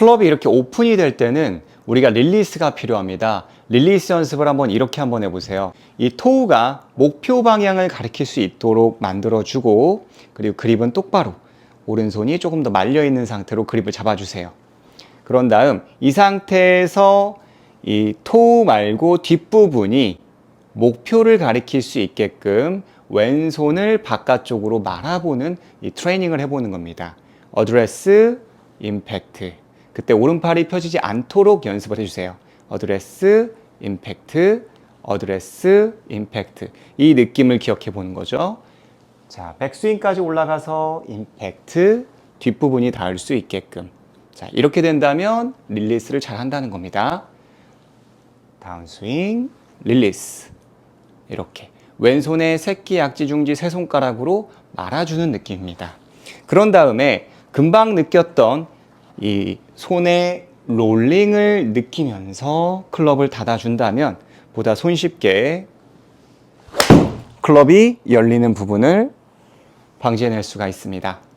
클럽이 이렇게 오픈이 될 때는 우리가 릴리스가 필요합니다. 릴리스 연습을 한번 이렇게 한번 해보세요. 이 토우가 목표 방향을 가리킬 수 있도록 만들어주고 그리고 그립은 똑바로 오른손이 조금 더 말려 있는 상태로 그립을 잡아주세요. 그런 다음 이 상태에서 이 토우 말고 뒷부분이 목표를 가리킬 수 있게끔 왼손을 바깥쪽으로 말아보는 이 트레이닝을 해보는 겁니다. 어드레스, 임팩트. 그때 오른팔이 펴지지 않도록 연습을 해주세요. 어드레스, 임팩트, 어드레스, 임팩트. 이 느낌을 기억해 보는 거죠. 자, 백스윙까지 올라가서 임팩트, 뒷부분이 닿을 수 있게끔. 자, 이렇게 된다면 릴리스를 잘 한다는 겁니다. 다운스윙, 릴리스. 이렇게. 왼손에 새끼, 약지, 중지 세 손가락으로 말아주는 느낌입니다. 그런 다음에 금방 느꼈던 이 손의 롤링을 느끼면서 클럽을 닫아준다면 보다 손쉽게 클럽이 열리는 부분을 방지해낼 수가 있습니다.